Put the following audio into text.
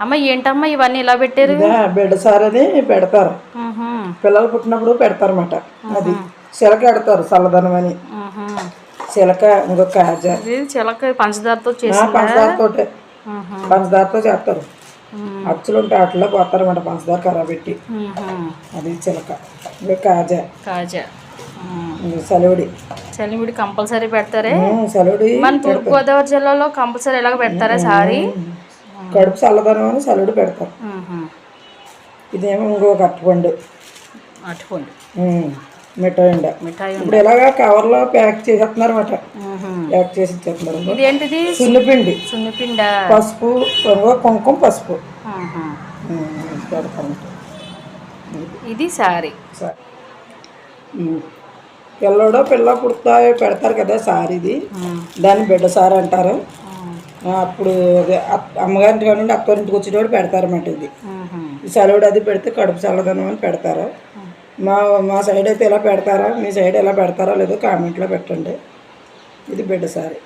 అమ్మ ఏంటమ్మా ఇవన్నీ ఇలా పెట్టారు? ఇదే బిడ్డ సార్ అని పెడతారు. పిల్లలు పుట్టినప్పుడు పెడతారన్నమాట. అది చిలక పెడతారు చల్లదనం అని. చిలక ఇంకొక కాజా చిలక పంచదారతో పంచదారతో పంచదారతో చేస్తారు. అచ్చులు ఉంటే అట్లా పోతారన్నమాట పంచదార కరా పెట్టి. అది చిలక. ఇంకా కాజా. కాజా. ఇంకా సలివిడి చలిమిడి కంపల్సరీ పెడతారే? సలివిడి మన తూర్పు గోదావరి జిల్లాలో కంపల్సరీ ఎలాగ పెడతారా సారీ? కడుపు చల్లదనం అని సలివిడి పెడతారు. ఇదేమో ఇంకొక అట్టుపండు అట్టుకోండి ఉమ్, మిఠాయి ఉండ. మిఠాయి ఇప్పుడు ఇలాగా కవర్లో ప్యాక్ చేసేస్తున్నారు అనమాట. ప్యాక్ చేసి ఇచ్చేస్తున్నారు సున్నిపిండి. సున్నిపిండ? పసుపు కుంకుమ పసుపు. ఇది సారీ. పిల్లడో పిల్ల పుడతాయో పెడతారు కదా సార్ ఇది దాన్ని బిడ్డ సార్ అంటారు. అప్పుడు అమ్మగారింటి కాడ నుండి అత్తగారింటికి వచ్చేటప్పుడు పెడతారన్నమాట ఇది. ఈ సెలవుడు అది పెడితే కడుపు చల్లదనం అని పెడతారు. మా మా సైడ్ అయితే ఎలా పెడతారా? మీ సైడ్ ఎలా పెడతారో లేదో కామెంట్లో పెట్టండి. ఇది బిడ్డ సారీ